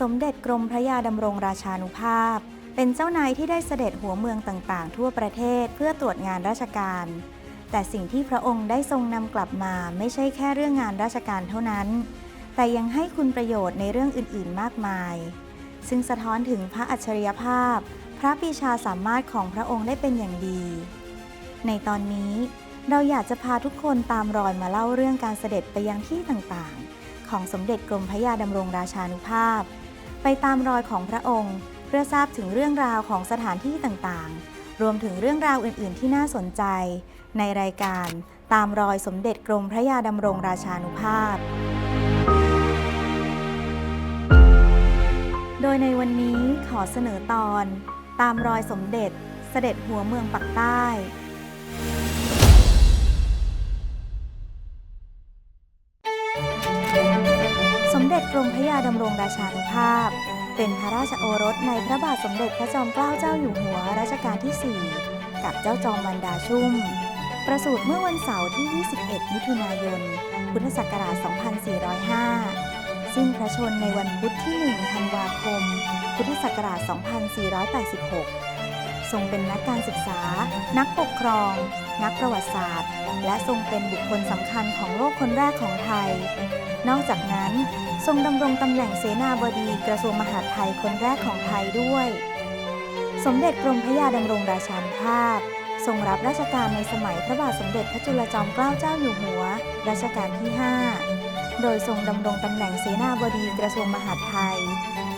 สมเด็จกรมพระยาดำรงราชานุภาพ เป็นเจ้านายที่ได้เสด็จหัวเมืองต่างๆ ทั่วประเทศเพื่อตรวจงานราชการ แต่สิ่งที่พระองค์ได้ทรงนำกลับมาไม่ใช่แค่เรื่องงานราชการเท่านั้น แต่ยังให้คุณประโยชน์ในเรื่องอื่นๆ มากมาย ซึ่งสะท้อนถึงพระอัจฉริยภาพ พระปีชาสามารถของพระองค์ได้เป็นอย่างดี ในตอนนี้เราอยากจะพาทุกคนตามรอยมาเล่าเรื่องการเสด็จไปยังที่ต่างๆ ของสมเด็จกรมพระยาดำรงราชานุภาพ ไปตามรอยของพระองค์ เพื่อทราบถึงเรื่องราวของสถานที่ต่างๆ รวมถึงเรื่องราวอื่น ๆ ที่น่าสนใจ ในรายการตามรอยสมเด็จกรมพระยาดำรงราชานุภาพ โดยในวันนี้ขอเสนอตอน ตามรอยสมเด็จเสด็จหัวเมืองปักใต้ กรมพระยาดำรงราชานุภาพ เป็นพระราชโอรสในพระบาทสมเด็จพระจอมเกล้าเจ้าอยู่หัวรัชกาลที่ 4 กับเจ้าจอมมันดาชุ่ม ประสูติเมื่อวันเสาร์ที่ 21 มิถุนายน พุทธศักราช 2405 สิ้นพระชนในวันพุธที่ 1 ธันวาคม พุทธศักราช 2486 ทรงเป็นนักการศึกษา นักปกครอง นักประวัติศาสตร์ และทรงเป็นบุคคลสำคัญของโลกคนแรกของไทย นอกจากนั้น ทรงดำรงตำแหน่งเสนาบดีกระทรวงมหาดไทยคนแรกของไทยด้วย สมเด็จกรมพระยาดำรงราชานุภาพ ทรงรับราชการในสมัยพระบาทสมเด็จพระจุลจอมเกล้าเจ้าอยู่หัว รัชกาลที่ 5 โดยทรงดำรงตำแหน่งเสนาบดีกระทรวงมหาดไทย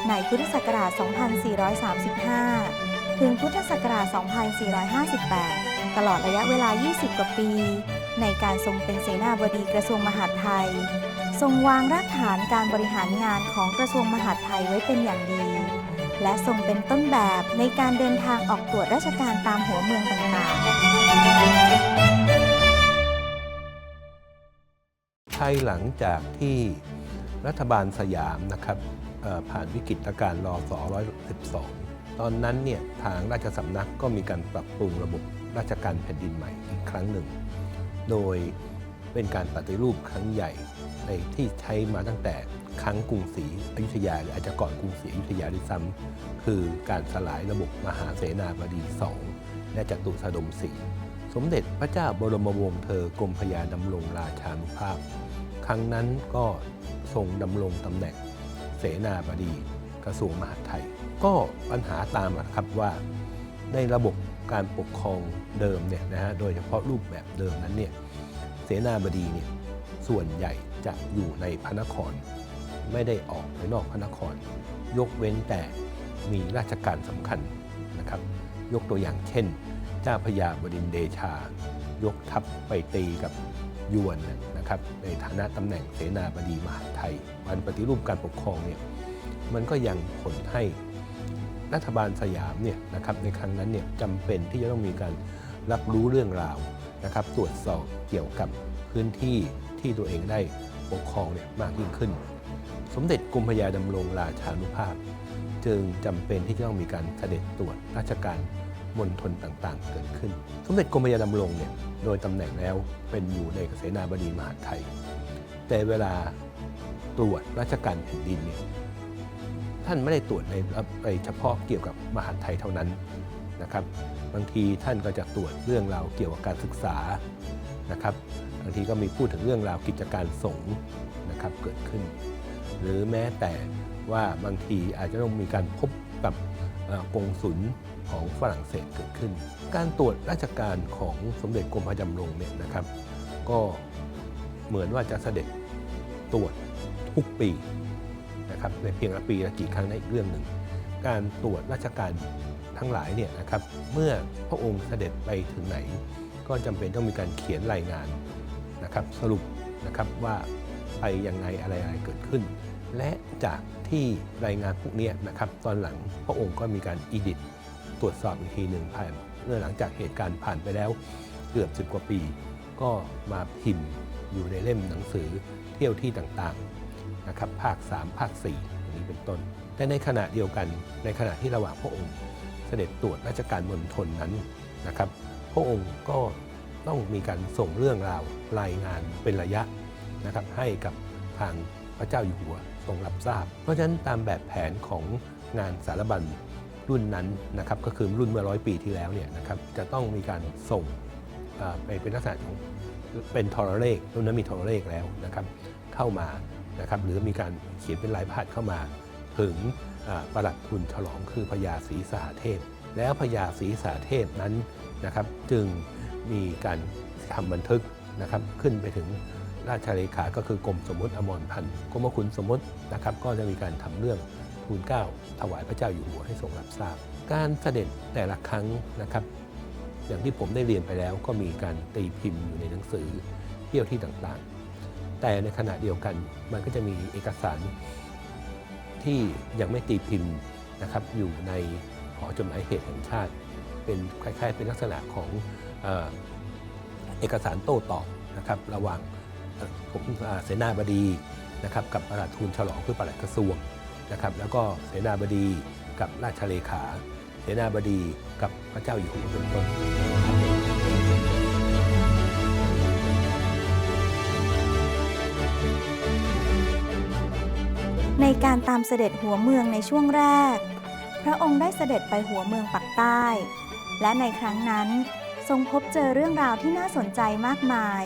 ในพุทธศักราช 2435 ถึงพุทธศักราช 2458 ตลอดระยะเวลา 20 กว่าปี ในการทรงเป็นเสนาบดีกระทรวงมหาดไทย ทรงวางรากฐานการบริหารงานของกระทรวงมหาดไทยไว้เป็นอย่างดี และทรงเป็นต้นแบบในการเดินทางออกตรวจราชการตามหัวเมืองต่างๆ ภายหลังจากที่รัฐบาลสยามนะครับผ่านวิกฤตการณ์รอส112 ตอนนั้นเนี่ยทางราชสำนักก็มีการปรับปรุงระบบราชการแผ่นดินใหม่อีกครั้งหนึ่ง โดยเป็นการปฏิรูปครั้งใหญ่ในที่ใช้มาตั้งแต่ครั้งกรุงศรีอยุธยาหรืออาจจะก่อนกรุงศรีอยุธยาด้วยซ้ำคือการสลายระบบมหาเสนาบดีสองและจตุสดมศรีสมเด็จพระเจ้าบรมวงศ์เธอกรมพยาดำรงราชานุภาพ ครั้งนั้นก็ทรงดำรงตำแหน่งเสนาบดีกระทรวงมหาดไทย ก็ปัญหาตามมาครับว่าในระบบการปกครองเดิมเนี่ยนะฮะโดยเฉพาะรูปแบบเดิมนั้นเนี่ยเสนาบดีเนี่ยส่วนใหญ่จะอยู่ในพระนคร ไม่ได้ออกไปนอกพระนคร ยกเว้นแต่มีราชการสำคัญนะครับ ยกตัวอย่างเช่น เจ้าพระยาบดินเดชา ยกทัพไปตีกับยวนนะครับในฐานะตำแหน่งเสนาบดีมหาไทยวันปฏิรูปการปกครองเนี่ยมันก็ยังผลให้ รัฐบาลสยามเนี่ยนะครับในครั้งนั้นเนี่ยจำเป็นที่จะต้องมีการรับรู้เรื่องราวนะครับตรวจสอบเกี่ยวกับพื้นที่ที่ตัวเองได้ปกครองเนี่ยมากยิ่งขึ้น สมเด็จกรมพระยาดำรงราชานุภาพ จึงจำเป็นที่จะต้องมีการเสด็จตรวจราชการมณฑลต่างๆ เกิดขึ้น สมเด็จกรมพระยาดำรงเนี่ยโดยตำแหน่งแล้วเป็นอยู่ในเสนาบดีมหาไทย แต่เวลาตรวจราชการแผ่นดินเนี่ย ท่านไม่ได้ตรวจในเฉพาะเกี่ยวกับมหาไทยเท่านั้นนะครับบางทีท่านก็จะตรวจเรื่องราวเกี่ยวกับการศึกษานะครับบางทีก็มีพูดถึงเรื่องราวกิจการสงฆ์นะครับเกิดขึ้น หรือแม้แต่ว่าบางทีอาจจะต้องมีการพบกับเอ่อกงสุลของฝรั่งเศสเกิดขึ้น การตรวจราชการของสมเด็จกรมพระจำลงเนี่ยนะครับ ก็เหมือนว่าจะเสด็จตรวจทุกปี นะครับในเพียงละปีละกี่ครั้งในนอีกเรื่องหนึ่ง การตรวจราชการทั้งหลายเนี่ยนะครับเมื่อพระองค์เสด็จไปถึงไหน ก็จำเป็นต้องมีการเขียนรายงานนะครับสรุปนะครับว่าไปยังไงอะไรอะไรเกิดขึ้น และจากที่รายงานพวกนี้นะครับตอนหลังพระองค์ก็มีการอีดิตตรวจสอบอีกทีหนึ่งผ่านเมื่อหลังจากเหตุการณ์ผ่านไปแล้วเกือบ10กว่าปี ก็มาพิมพ์อยู่ในเล่มหนังสือเที่ยวที่ต่างๆ นะครับภาค 3 ภาค4อย่างนี้เป็นต้น แต่ในขณะเดียวกันในขณะที่ระหว่างพระองค์ เสด็จตรวจราชการมณฑลนั้นนะครับ พระองค์ก็ต้องมีการส่งเรื่องราวรายงานเป็นระยะนะครับให้กับทางพระเจ้าอยู่หัวทรงรับทราบ เพราะฉะนั้นตามแบบแผนของงานสารบัญรุ่นนั้นนะครับก็คือรุ่นเมื่อร้อยปีที่แล้วเนี่ยนะครับจะต้องมีการส่งไปเป็นลักษณะของเป็นทรเลขรุ่นนั้นมีทรเลขแล้วนะครับ เข้ามา นะครับหรือมีการเขียนเป็นลายพระหัตถ์เข้ามา ถึงประหลัดทุนฉลองคือพญาศรีสหเทพ แล้วพญาศรีสหเทพนั้นนะครับจึงมีการทำบันทึกนะครับขึ้นไปถึงราชเลขาก็คือกรมสมมติอมรพันธ์กรมคุณสมมตินะครับก็จะมีการทำเรื่องทูลเก้าถวายพระเจ้าอยู่หัวให้ทรงรับทราบ การเสด็จแต่ละครั้งนะครับ อย่างที่ผมได้เรียนไปแล้วก็มีการตีพิมพ์อยู่ในหนังสือเที่ยวที่ต่างๆ แต่ในขณะเดียวกันมันก็จะมีเอกสารที่ยังไม่ตีพิมพ์นะครับอยู่ในหอจดหมายเหตุแห่งชาติ เป็นคล้ายๆ เป็นลักษณะของเอกสารโต้ตอบนะครับระหว่างเอ่อผมเสนาบดีนะครับกับประหลัดทูลฉลองเพื่อประหลัดกระทรวงนะครับแล้วก็เสนาบดีกับราชเลขา เสนาบดีกับพระเจ้าอยู่หัวเป็นต้น การตามเสด็จหัวเมืองในช่วงแรก พระองค์ได้เสด็จไปหัวเมืองปักใต้ และในครั้งนั้นทรงพบเจอเรื่องราวที่น่าสนใจมากมาย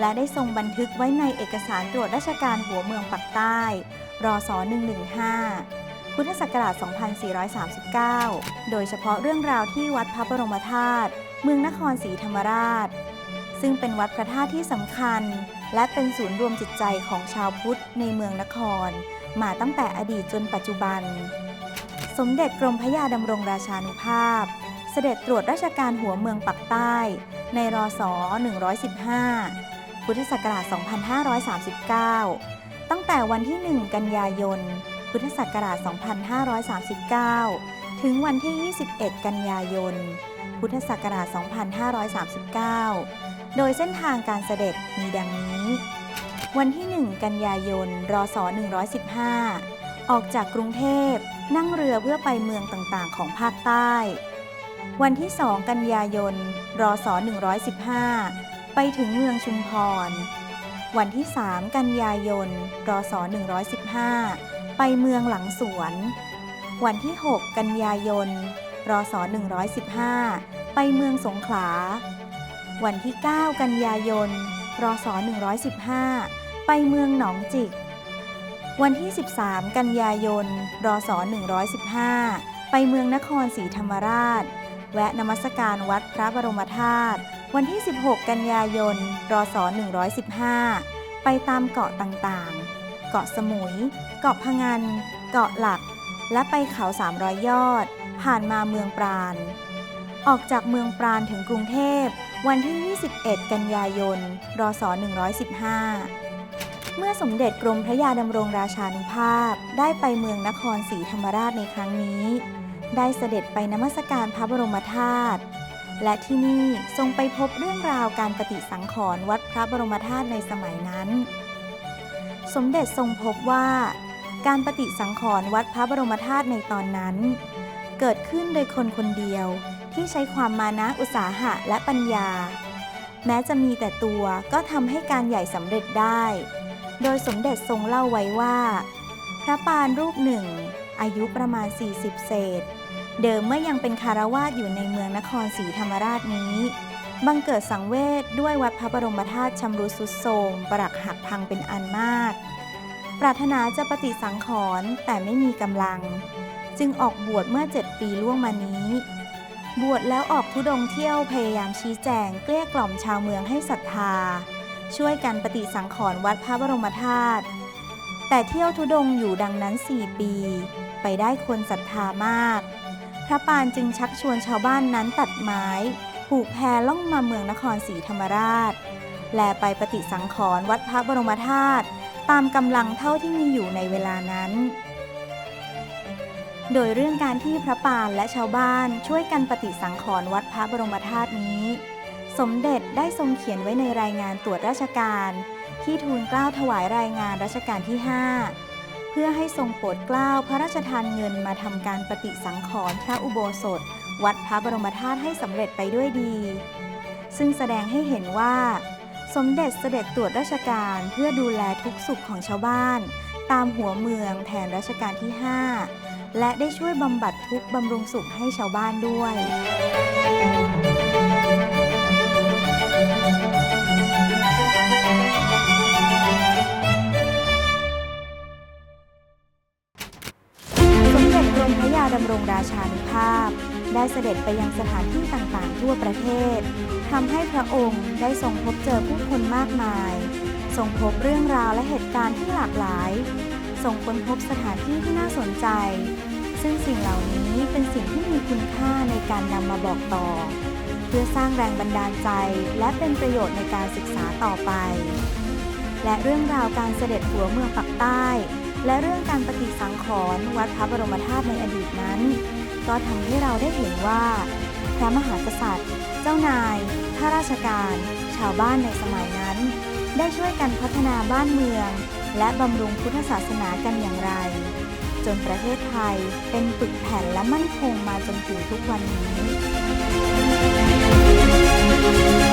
และได้ทรงบันทึกไว้ในเอกสารตรวจราชการหัวเมืองปักใต้รศ115 พุทธศักราช 2439 โดยเฉพาะเรื่องราวที่วัดพระบรมธาตุเมืองนครศรีธรรมราช ซึ่งเป็นวัดพระธาตุที่สำคัญ และเป็นศูนย์รวมจิตใจของชาวพุทธในเมืองนคร มาตั้งแต่อดีตจนปัจจุบัน สมเด็จกรมพระยาดำรงราชานุภาพ เสด็จตรวจราชการหัวเมืองปักใต้ ในรศ 115 พุทธศักราช 2539 ตั้งแต่วันที่ 1 กันยายน พุทธศักราช 2539 ถึงวันที่ 21 กันยายน พุทธศักราช 2539 โดยเส้นทางการเสด็จมีดังนี้ วันที่ 1 กันยายน รศ 115 ออกจากกรุงเทพ นั่งเรือเพื่อไปเมืองต่างๆ ของภาคใต้ วันที่ 2 กันยายน รศ 115 ไปถึงเมืองชุมพร วันที่ 3 กันยายน รศ 115 ไปเมืองหลังสวน วันที่ 6 กันยายน รศ 115 ไปเมืองสงขลา วันที่ 9 กันยายนรศ 115 ไปเมืองหนองจิก วันที่ 13 กันยายน รศ 115 ไปเมืองนครศรีธรรมราช แวะนมัสการวัดพระบรมธาตุ วันที่ 16 กันยายน รศ 115 ไปตามเกาะต่างๆ เกาะสมุย เกาะพะงัน เกาะหลัก และไปเขา 300 ยอด ผ่านมาเมืองปราณ ออกจากเมืองปราณถึงกรุงเทพวันที่ 21 กันยายน รศ 115 เมื่อสมเด็จกรมพระยาดำรงราชานุภาพ ได้ไปเมืองนครศรีธรรมราชในครั้งนี้ ได้เสด็จไปนมัสการพระบรมธาตุและที่นี่ทรงไปพบเรื่องราวการปฏิสังขรณ์วัดพระบรมธาตุในสมัยนั้น สมเด็จทรงพบว่า การปฏิสังขรณ์วัดพระบรมธาตุในตอนนั้น เกิดขึ้นโดยคนคนเดียวที่ใช้ความมานะอุตสาหะและปัญญา แม้จะมีแต่ตัวก็ทำให้การใหญ่สำเร็จได้ โดยสมเด็จทรงเล่าไว้ว่า พระปานรูปหนึ่ง อายุประมาณ 40 เศษ เดิมเมื่อยังเป็นคารวาสอยู่ในเมืองนครศรีธรรมราชนี้ บังเกิดสังเวชด้วยวัดพระบรมธาตุชำรุดสุดโทรมปรักหักพังเป็นอันมาก ปรารถนาจะปฏิสังขรณ์แต่ไม่มีกำลัง จึงออกบวชเมื่อ 7 ปีล่วงมานี้บวชแล้วออกทุดงเที่ยวพยายามชี้แจงเกลี้ยกล่อมชาวเมืองให้ศรัทธา ช่วยกันปฏิสังขรณ์วัดพระบรมธาตุแต่เที่ยวทุดงอยู่ดังนั้น 4 ปี ไปได้คนศรัทธามาก พระปานจึงชักชวนชาวบ้านนั้นตัดไม้ ผูกแพล่องมาเมืองนครศรีธรรมราช แลไปปฏิสังขรณ์วัดพระบรมธาตุตามกำลังเท่าที่มีอยู่ในเวลานั้นโดยเรื่องการที่พระปานและชาวบ้านช่วยกันปฏิสังขรณ์วัดพระบรมธาตุนี้ สมเด็จได้ทรงเขียนไว้ในรายงานตรวจราชการ ที่ทูลเกล้าถวายรายงานรัชกาลที่ 5 เพื่อให้ทรงโปรดเกล้าพระราชทานเงินมาทำการปฏิสังขรณ์พระอุโบสถ วัดพระบรมธาตุให้สำเร็จไปด้วยดี ซึ่งแสดงให้เห็นว่า สมเด็จเสด็จตรวจราชการเพื่อดูแลทุกสุขของชาวบ้าน ตามหัวเมืองแทนรัชกาลที่ 5 และได้ช่วยบำบัดทุกข์บำรุงสุขให้ชาวบ้านด้วย ดำรงราชานุภาพ ได้เสด็จไปยังสถานที่ต่างๆ ทั่วประเทศทำให้พระองค์ได้ทรงพบเจอผู้คนมากมายทรงพบเรื่องราวและเหตุการณ์ที่หลากหลายทรงค้นพบสถานที่ที่น่าสนใจ ซึ่งสิ่งเหล่านี้เป็นสิ่งที่มีคุณค่าในการนำมาบอกต่อ เพื่อสร้างแรงบันดาลใจและเป็นประโยชน์ในการศึกษาต่อไป และเรื่องราวการเสด็จหัวเมืองปักใต้ และเรื่องการปฏิสังขรณ์วัดพระบรมธาตุในอดีตนั้น ก็ทำให้เราได้เห็นว่า พระมหากษัตริย์ เจ้านาย ข้าราชการ ชาวบ้านในสมัยนั้น ได้ช่วยกันพัฒนาบ้านเมือง และบำรุงพุทธศาสนากันอย่างไร จนประเทศไทยเป็นปึกแผ่นและมั่นคงมาจนถึงทุกวันนี้